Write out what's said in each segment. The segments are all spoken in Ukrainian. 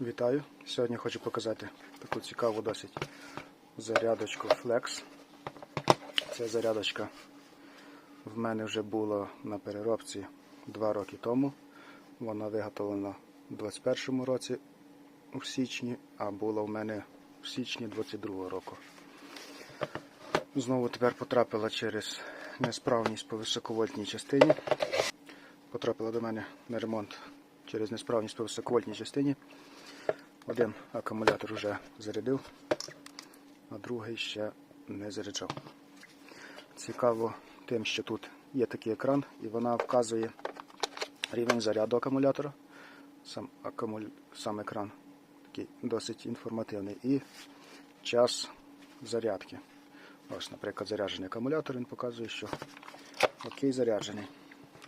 Вітаю! Сьогодні хочу показати таку цікаву досить зарядочку Flex. Ця зарядочка в мене вже була на переробці 2 роки тому. Вона виготовлена у 2021 році у січні, а була в мене в січні 22 року. Знову тепер потрапила через несправність по високовольтній частині. Потрапила до мене на ремонт через несправність по високовольтній частині. Один акумулятор вже зарядив, а другий ще не заряджав. Цікаво тим, що тут є такий екран, і вона вказує рівень заряду акумулятора. Сам, акумуль... Сам екран такий досить інформативний. І час зарядки. Ось, наприклад, заряджений акумулятор, він показує, що окей, заряджений.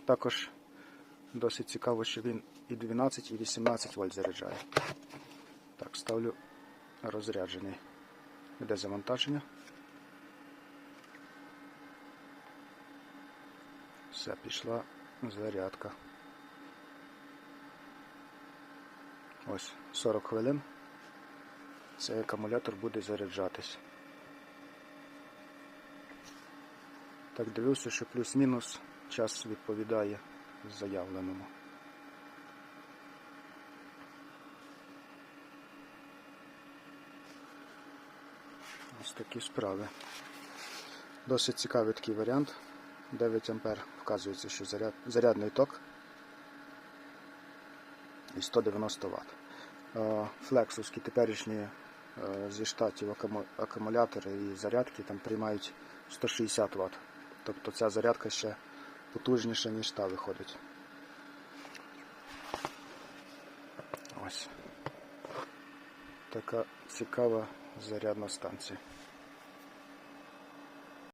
Також досить цікаво, що він і 12, і 18 вольт заряджає. Так, ставлю розряджений. Іде завантаження. Все, пішла зарядка. Ось 40 хвилин. Цей акумулятор буде заряджатись. Так, дивлюся, що плюс-мінус час відповідає заявленому. Ось такі справи. Досить цікавий такий варіант. 9 А вказується, що заряд, зарядний ток і 190 Вт. Флексовські теперішні е, зі штатів акумулятори і зарядки там приймають 160 Вт. Тобто ця зарядка ще потужніша, ніж та виходить. Ось така цікава зарядна станція.